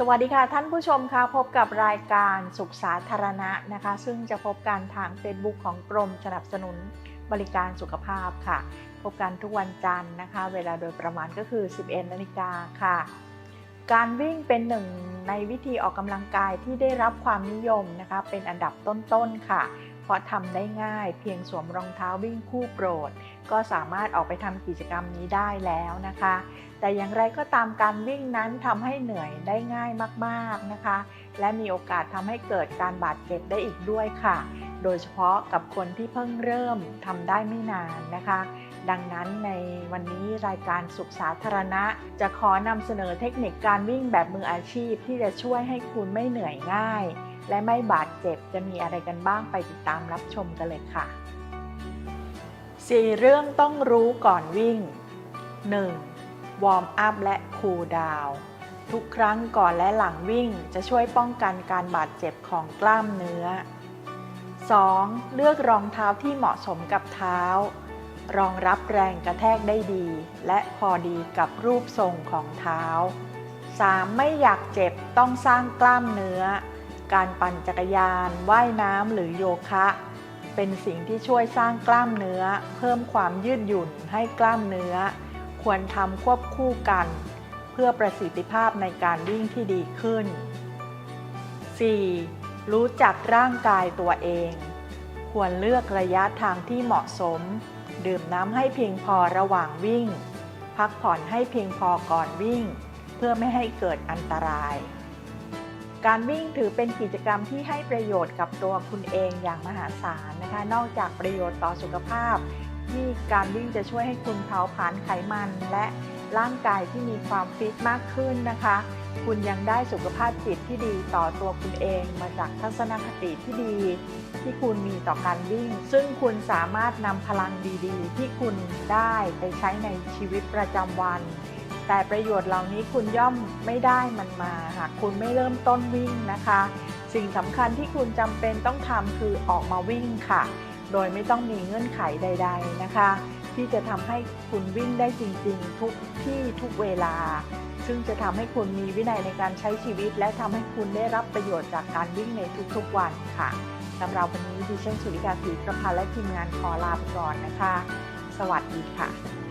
สวัสดีค่ะท่านผู้ชมค่ะพบกับรายการสุขสาธารณะนะคะ ซึ่งจะพบกันทาง Facebook ของกรมสนับสนุนบริการสุขภาพค่ะ พบกันทุกวันจันทร์นะคะ เวลาโดยประมาณก็คือ 11นาฬิกาค่ะ การวิ่งเป็นหนึ่งในวิธีออกกำลังกายที่ได้รับความนิยมนะคะ เป็นอันดับต้นๆค่ะ เพราะทำได้ง่ายเพียงสวมรองเท้าวิ่งคู่โปรด ก็สามารถออกไปทำกิจกรรมนี้ได้แล้วนะคะ แต่อย่างไรก็ตามการวิ่งนั้นทำให้เหนื่อยได้ง่ายมากๆนะคะ และมีโอกาสทำให้เกิดการบาดเจ็บได้อีกด้วยค่ะ โดยเฉพาะกับคนที่เพิ่งเริ่มทำได้ไม่นานนะคะ ดังนั้นในวันนี้รายการสุขสาธารณะ จะขอนำเสนอเทคนิคการวิ่งแบบมืออาชีพที่จะช่วยให้คุณไม่เหนื่อยง่าย และไม่บาดเจ็บจะมีอะไรกันบ้างไปติดตามรับชมกันเลยค่ะ4เรื่องต้องรู้ก่อนวิ่ง 1. วอร์มอัพและคูลดาวน์ทุกครั้งก่อนและหลังวิ่งจะช่วยป้องกันการบาดเจ็บของกล้ามเนื้อ 2. เลือกรองเท้าที่เหมาะสมกับเท้า รองรับแรงกระแทกได้ดี และพอดีกับรูปทรงของเท้า 3. ไม่อยากเจ็บต้องสร้างกล้ามเนื้อ การปั่นจักรยาน ว่ายน้ำหรือโยคะ เป็นสิ่งที่ช่วยสร้างกล้ามเนื้อ เพิ่มความยืดหยุ่นให้กล้ามเนื้อ ควรทำควบคู่กัน เพื่อประสิทธิภาพในการวิ่งที่ดีขึ้น 4. รู้จักร่างกายตัวเอง ควรเลือกระยะทางที่เหมาะสม ดื่มน้ำให้เพียงพอระหว่างวิ่ง พักผ่อนให้เพียงพอก่อนวิ่ง เพื่อไม่ให้เกิดอันตราย การวิ่งถือเป็นกิจกรรมที่ให้ประโยชน์กับตัวคุณเองอย่างมหาศาลนะคะ นอกจากประโยชน์ต่อสุขภาพ ที่การวิ่งจะช่วยให้คุณเผาผลาญไขมันและร่างกายที่มีความฟิตมากขึ้นนะคะ คุณยังได้สุขภาพจิตที่ดีต่อตัวคุณเองมาจากทัศนคติที่ดี ที่คุณมีต่อการวิ่ง ซึ่งคุณสามารถนำพลังดีๆ ที่คุณได้ไปใช้ในชีวิตประจำวัน แต่ประโยชน์เหล่านี้คุณย่อมไม่ได้มันมาหากคุณไม่เริ่มต้นวิ่งนะคะ สิ่งสำคัญที่คุณจำเป็นต้องทำคือออกมาวิ่งค่ะ โดยไม่ต้องมีเงื่อนไขใด ๆนะคะ ที่จะทำให้คุณวิ่งได้จริง ๆ ทุกที่ทุกเวลา ซึ่งจะทำให้คุณมีวินัยในการใช้ชีวิต และทำให้คุณได้รับประโยชน์จากการวิ่งในทุกๆวันค่ะสำหรับวันนี้ดิฉันสุริกาศรีประพันธ์และทีมงานขอลาไปก่อนนะคะ สวัสดีค่ะ